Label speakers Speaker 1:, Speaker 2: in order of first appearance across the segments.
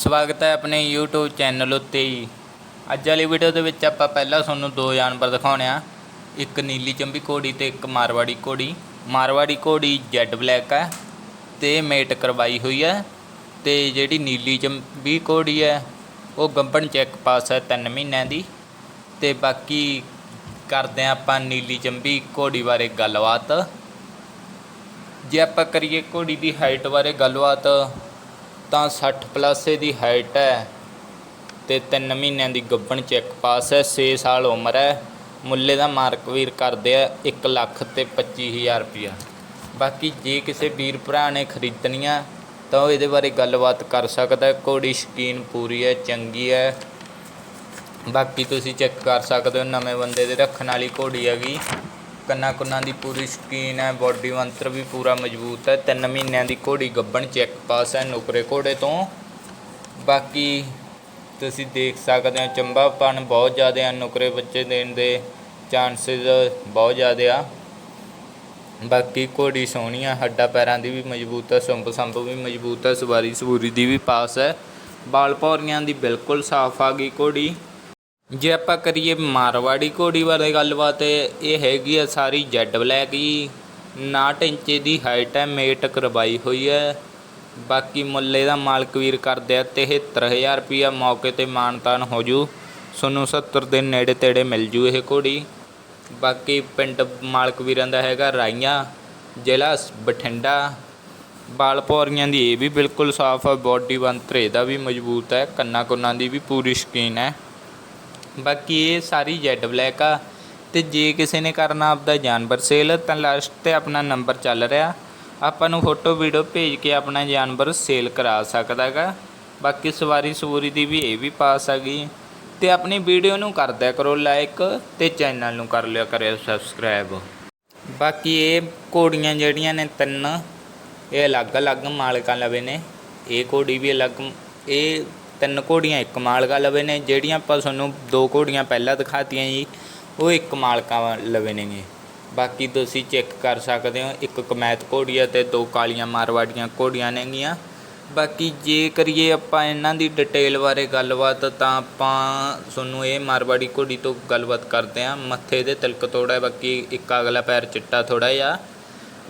Speaker 1: ਸਵਾਗਤ ਹੈ ਆਪਣੇ YouTube ਚੈਨਲ ਉੱਤੇ ਹੀ ਅੱਜ ਵਾਲੀ ਵੀਡੀਓ ਦੇ ਵਿੱਚ ਆਪਾਂ ਪਹਿਲਾਂ ਤੁਹਾਨੂੰ ਦੋ ਜਾਨਵਰ ਦਿਖਾਉਣੇ ਆ। ਇੱਕ ਨੀਲੀ ਚੰਬੀ ਘੋੜੀ ਤੇ ਇੱਕ ਮਾਰਵਾੜੀ ਘੋੜੀ। ਮਾਰਵਾੜੀ ਘੋੜੀ ਜੈਡ ਬਲੈਕ ਹੈ ਤੇ ਮੇਟ ਕਰਵਾਈ ਹੋਈ ਹੈ ਤੇ ਜਿਹੜੀ ਨੀਲੀ ਚੰਬੀ ਘੋੜੀ ਹੈ, ਉਹ ਗੱਭਣ ਚੈੱਕ ਪਾਸ ਹੈ 3 ਮਹੀਨਿਆਂ ਦੀ। ਤੇ ਬਾਕੀ ਕਰਦੇ ਹਾਂ ਆਪਾਂ ਨੀਲੀ ਚੰਬੀ ਘੋੜੀ ਬਾਰੇ ਗੱਲਬਾਤ। ਜੇ ਆਪਾਂ ਕਰੀਏ ਘੋੜੀ ਦੀ ਹਾਈਟ ਬਾਰੇ ਗੱਲਬਾਤ ਤਾਂ 60 ਪਲੱਸ ਦੀ ਹਾਈਟ ਹੈ ਤੇ 3 ਮਹੀਨਿਆਂ ਦੀ ਗੱਭਣ ਚੈੱਕ ਪਾਸ ਹੈ 6 ਸਾਲ ਉਮਰ ਹੈ। ਮੁੱਲੇ ਦਾ ਮਾਰਕ ਵੀਰ ਕਰਦੇ ਆ 1 ਲੱਖ ਤੇ 25000 ਰੁਪਇਆ। ਬਾਕੀ ਜੇ ਕਿਸੇ ਵੀਰ ਭਰਾ ਨੇ ਖਰੀਦਣੀਆਂ, ਤਾਂ ਉਹ ਇਹਦੇ ਬਾਰੇ ਗੱਲਬਾਤ ਕਰ ਸਕਦਾ ਹੈ। ਘੋੜੀ ਸ਼ਕੀਨ ਪੂਰੀ ਹੈ, ਚੰਗੀ ਹੈ। ਬਾਕੀ ਤੁਸੀਂ ਚੈੱਕ ਕਰ ਸਕਦੇ ਹੋ, ਨਵੇਂ ਬੰਦੇ ਦੇ ਰੱਖਣ ਵਾਲੀ ਘੋੜੀ ਹੈਗੀ। ਕੰਨਾਂ ਕੁੰਨਾਂ ਦੀ ਪੂਰੀ ਸ਼ਕੀਨ ਹੈ ਬਾਡੀ ਮੰਤਰ ਵੀ ਪੂਰਾ ਮਜ਼ਬੂਤ ਹੈ। ਤਿੰਨ ਮਹੀਨਿਆਂ ਦੀ ਘੋੜੀ ਗੱਬਣ ਚੈੱਕ ਪਾਸ ਹੈ ਨੁਕਰੇ ਘੋੜੇ ਤੋਂ। ਬਾਕੀ ਤੁਸੀਂ ਦੇਖ ਸਕਦੇ ਹੋ ਚੰਬਾਪਣ ਬਹੁਤ ਜ਼ਿਆਦਾ ਆ, ਨੁਕਰੇ ਬੱਚੇ ਦੇਣ ਦੇ ਚਾਂਸਸ ਬਹੁਤ ਜ਼ਿਆਦਾ ਆ। ਬਾਕੀ ਘੋੜੀ ਸੋਹਣੀ ਆ, ਹੱਡਾਂ ਪੈਰਾਂ ਦੀ ਵੀ ਮਜ਼ਬੂਤ ਹੈ, ਸੁੰਬ ਸੰਬ ਵੀ ਮਜ਼ਬੂਤ ਹੈ, ਸਵਾਰੀ ਸਵੂਰੀ ਦੀ ਵੀ ਪਾਸ ਹੈ। ਬਾਲ ਭੌਰੀਆਂ ਦੀ ਬਿਲਕੁਲ ਸਾਫ਼ ਆ ਗਈ ਘੋੜੀ। ਜੇ ਆਪਾਂ ਕਰੀਏ ਮਾਰਵਾੜੀ ਘੋੜੀ ਬਾਰੇ ਗੱਲਬਾਤ, ਇਹ ਹੈਗੀ ਆ ਸਾਰੀ ਜੈਡ ਬਲੈਕ ਜੀ। 59 ਇੰਚ ਦੀ ਹਾਈਟ ਹੈ, ਮੇਟ ਕਰਵਾਈ ਹੋਈ ਹੈ। ਬਾਕੀ ਮੁੱਲੇ ਦਾ ਮਾਲਕ ਵੀਰ ਕਰਦੇ ਆ 73000 ਰੁਪਿਆ ਮੌਕੇ ਤੇ ਮਾਨਤਾਨ ਹੋ ਜੂ। ਤੁਹਾਨੂੰ 70 ਦੇ ਨੇੜੇ ਤੇੜੇ ਮਿਲ ਜੂ ਇਹ ਘੋੜੀ। ਬਾਕੀ ਪਿੰਡ ਮਾਲਕ ਵੀਰਾਂ ਦਾ ਹੈਗਾ ਰਾਈਆਂ, ਜ਼ਿਲ੍ਹਾ ਬਠਿੰਡਾ। ਬਾਲ ਪੌਰੀਆਂ ਦੀ ਇਹ ਵੀ ਬਿਲਕੁਲ ਸਾਫ਼ ਹੈ ਬੋਡੀ ਬੰਤਰੇ ਦਾ ਵੀ ਮਜ਼ਬੂਤ ਹੈ ਕੰਨਾਂ ਕੁੰਨਾਂ ਦੀ ਵੀ ਪੂਰੀ ਸ਼ਕੀਨ ਹੈ। ਬਾਕੀ ਇਹ ਸਾਰੀ ਜੈਡ ਬਲੈਕ ਆ। ਤੇ ਜੇ ਕਿਸੇ ਨੇ ਕਰਨਾ ਆਪਦਾ ਜਾਨਵਰ ਸੇਲ ਤਾਂ ਲਾਸਟ ਤੇ ਆਪਣਾ ਨੰਬਰ ਚੱਲ ਰਿਹਾ। ਆਪਾਂ ਨੂੰ ਫੋਟੋ ਵੀਡੀਓ ਭੇਜ ਕੇ ਆਪਣਾ ਜਾਨਵਰ ਸੇਲ ਕਰਾ ਸਕਦਾ ਹੈਗਾ ਬਾਕੀ ਸਵਾਰੀ ਸਵੂਰੀ ਦੀ ਵੀ ਇਹ ਵੀ ਪਾਸ ਹੈਗੀ ਤੇ ਆਪਣੀ ਵੀਡੀਓ ਨੂੰ ਕਰ ਦਿਆ ਕਰੋ ਲਾਈਕ ਤੇ ਚੈਨਲ ਨੂੰ ਕਰ ਲਿਆ ਕਰਿਓ ਸਬਸਕ੍ਰਾਈਬ ਬਾਕੀ ਇਹ ਘੋੜੀਆਂ ਜਿਹੜੀਆਂ ਨੇ ਤਿੰਨ, ਇਹ ਅਲੱਗ-ਅਲੱਗ ਮਾਲਕਾਂ ਲਵੇ ਨੇ। ਇਹ ਘੋੜੀ ਵੀ ਅਲੱਗ, ਇਹ ਤਿੰਨ ਘੋੜੀਆਂ, ਇੱਕ ਮਾਲਕਾ ਲਵੇ ਨੇ, ਜਿਹੜੀਆਂ ਆਪਾਂ ਤੁਹਾਨੂੰ ਦੋ ਘੋੜੀਆਂ ਪਹਿਲਾਂ ਦਿਖਾਤੀਆਂ ਜੀ, ਉਹ ਇੱਕ ਮਾਲਕਾ ਲਵੇ ਨੇਗੇ। ਬਾਕੀ ਤੁਸੀਂ ਚੈੱਕ ਕਰ ਸਕਦੇ ਹੋ, ਇੱਕ ਕਮੈਤ ਘੋੜੀ ਹੈ ਤੇ ਦੋ ਕਾਲੀਆਂ ਮਾਰਵਾੜੀਆਂ ਘੋੜੀਆਂ ਨੇਗੀਆਂ। ਬਾਕੀ ਜੇ ਕਰੀਏ ਆਪਾਂ ਇਹਨਾਂ ਦੀ ਡਿਟੇਲ ਬਾਰੇ ਗੱਲਬਾਤ, ਤਾਂ ਆਪਾਂ ਤੁਹਾਨੂੰ ਇਹ ਮਾਰਵਾੜੀ ਘੋੜੀ ਤੋਂ ਗੱਲਬਾਤ ਕਰਦੇ ਹਾਂ। ਮੱਥੇ ਦੇ ਤਿਲਕ ਤੋੜਾ, ਬਾਕੀ ਇੱਕ ਅਗਲਾ ਪੈਰ ਚਿੱਟਾ ਥੋੜਾ ਜਿਹਾ।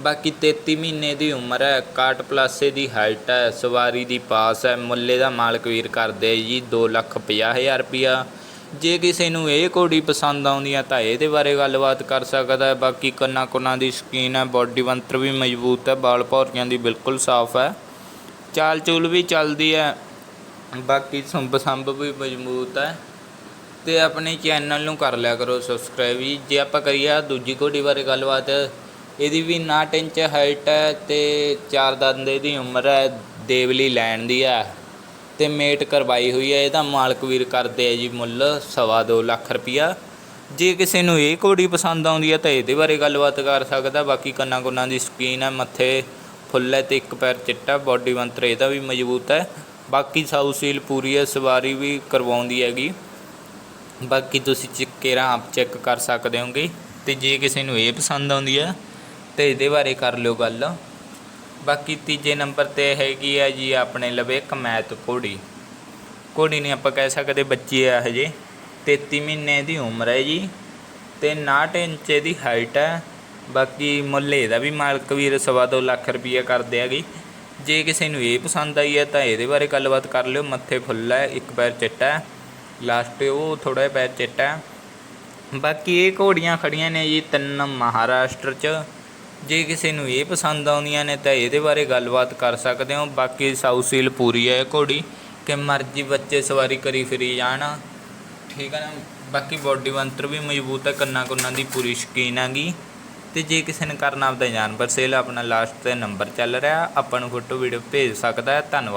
Speaker 1: ਬਾਕੀ 33 ਮਹੀਨੇ ਦੀ ਉਮਰ ਹੈ। 61 ਪਲਾਸੇ ਦੀ ਹਾਈਟ ਹੈ। ਸਵਾਰੀ ਦੀ ਪਾਸ ਹੈ। ਮੁੱਲੇ ਦਾ ਮਾਲਕ ਵੀਰ ਕਰਦੇ ਆ ਜੀ 250000 ਰੁਪਿਆ ਜੇ ਕਿਸੇ ਨੂੰ ਇਹ ਘੋੜੀ ਪਸੰਦ ਆਉਂਦੀ ਹੈ ਤਾਂ ਇਹਦੇ ਬਾਰੇ ਗੱਲਬਾਤ ਕਰ ਸਕਦਾ ਹੈ। ਬਾਕੀ ਕੰਨਾਂ ਕੁੰਨਾਂ ਦੀ ਸਕੀਨ ਹੈ। ਬਾਡੀ ਬੰਤਰ ਵੀ ਮਜ਼ਬੂਤ ਹੈ। ਬਾਲ ਭੌਰੀਆਂ ਦੀ ਬਿਲਕੁਲ ਸਾਫ਼ ਹੈ। ਚਾਲ ਚੂਲ ਵੀ ਚੱਲਦੀ ਹੈ। ਬਾਕੀ ਸੰਭ ਸੰਭ ਵੀ ਮਜ਼ਬੂਤ ਹੈ। ਤੇ ਆਪਣੇ ਚੈਨਲ ਨੂੰ ਕਰ ਲਿਆ ਕਰੋ ਸਬਸਕ੍ਰਾਈਬ ਜੀ। ਜੇ ਆਪਾਂ ਕਰੀਏ ਦੂਜੀ ਘੋੜੀ ਬਾਰੇ ਗੱਲਬਾਤ ਇਹਦੀ ਵੀ 59 ਇੰਚ ਹਾਈਟ ਹੈ ਤੇ ਚਾਰ ਦੰਦ ਦੀ ਉਮਰ ਹੈ, ਦੇਵਲੀ ਲੈਣ ਦੀ ਹੈ ਤੇ ਮੇਟ ਕਰਵਾਈ ਹੋਈ ਹੈ, ਇਹਦਾ ਮਾਲਕ ਵੀਰ ਕਰਦੇ ਆ ਜੀ ਮੁੱਲ ਸਵਾ ਦੋ ਲੱਖ ਰੁਪਿਆ ਜੇ ਕਿਸੇ ਨੂੰ ਇਹ ਘੋੜੀ ਪਸੰਦ ਆਉਂਦੀ ਹੈ ਤਾਂ ਇਹਦੇ ਬਾਰੇ ਗੱਲਬਾਤ ਕਰ ਸਕਦਾ, ਬਾਕੀ ਕੰਨਾਂ ਕੁੰਨਾਂ ਦੀ ਸਕੀਨ ਹੈ, ਮੱਥੇ ਫੁੱਲ ਹੈ ਤੇ ਇੱਕ ਪੈਰ ਚਿੱਟਾ ਬਾਡੀ ਬੰਤਰ ਇਹਦਾ ਵੀ ਮਜ਼ਬੂਤ ਹੈ। ਬਾਕੀ ਸਾਊ ਸੀਲ ਪੂਰੀ ਹੈ, ਸਵਾਰੀ ਵੀ ਕਰਵਾਉਂਦੀ ਹੈਗੀ। ਬਾਕੀ ਤੁਸੀਂ ਚਿੱਕੇਰਾ ਆਪ ਚੈੱਕ ਕਰ ਸਕਦੇ ਹੋਗੇ ਤੇ ਜੇ ਕਿਸੇ ਨੂੰ ਇਹ ਪਸੰਦ ਆਉਂਦੀ ਹੈ ਤੇ ਇਹਦੇ ਬਾਰੇ ਕਰ ਲਿਓ ਗੱਲ। ਬਾਕੀ ਤੀਜੇ ਨੰਬਰ ਤੇ ਹੈਗੀ ਆ ਜੀ ਆਪਣੇ ਲਵੇ ਕਮੈਤ ਘੋੜੀ। ਘੋੜੀ ਨਹੀਂ ਆਪਾਂ ਕਹਿ ਸਕਦੇ ਬੱਚੀ ਆ ਹਜੇ 33 ਮਹੀਨੇ ਦੀ ਉਮਰ ਹੈ ਜੀ ਤੇ 59 ਇੰਚ ਦੀ ਹਾਈਟ ਹੈ। ਬਾਕੀ ਮੁੱਲ ਇਹਦਾ ਵੀ ਮਾਲਕ ਵੀਰ ਸਵਾ ਦੋ ਲੱਖ ਰੁਪਈਆ ਕਰਦੇ ਹੈਗੇ ਜੇ। ਕਿਸੇ ਨੂੰ ਇਹ ਪਸੰਦ ਆਈ ਹੈ ਤਾਂ ਇਹਦੇ ਬਾਰੇ ਗੱਲਬਾਤ ਕਰ ਲਿਓ। ਮੱਥੇ ਫੁੱਲ ਹੈ, ਇੱਕ ਪੈਰ ਚਿੱਟਾ ਹੈ। ਲਾਸਟ ਉਹ ਥੋੜਾ ਜਿਹਾ ਪੈਰ ਚਿੱਟਾ ਹੈ। ਬਾਕੀ ਇਹ ਘੋੜੀਆਂ ਖੜੀਆਂ ਨੇ ਜੀ ਤਿੰਨ ਮਹਾਰਾਸ਼ਟਰ 'ਚ। ਜੇ ਕਿਸੇ ਨੂੰ ਇਹ ਪਸੰਦ ਆਉਂਦੀਆਂ ਨੇ ਤਾਂ ਇਹਦੇ ਬਾਰੇ ਗੱਲਬਾਤ ਕਰ ਸਕਦੇ ਹੋ। ਬਾਕੀ ਸਾਊ ਸੀਲ ਪੂਰੀ ਹੈ ਘੋੜੀ, ਕਿ ਮਰਜ਼ੀ ਬੱਚੇ ਸਵਾਰੀ ਕਰੀ ਫਿਰੀ ਜਾਣ। ਠੀਕ ਹੈ ਨਾ? ਬਾਕੀ ਬਾਡੀ ਬੰਤਰ ਵੀ ਮਜ਼ਬੂਤ ਹੈ, ਕੰਨਾਂ ਕੁੰਨਾਂ ਦੀ ਪੂਰੀ ਸ਼ਕੀਨ ਹੈਗੀ। ਤੇ ਜੇ ਕਿਸੇ ਨੇ ਕਰਨਾ ਆਪਦਾ ਜਾਨਵਰ ਸੇਲ, ਆਪਣਾ ਲਾਸਟ ਤੇ ਨੰਬਰ ਚੱਲ ਰਿਹਾ। ਆਪਾਂ ਨੂੰ ਫੋਟੋ ਵੀਡੀਓ ਭੇਜ ਸਕਦਾ ਹੈ। ਧੰਨਵਾਦ।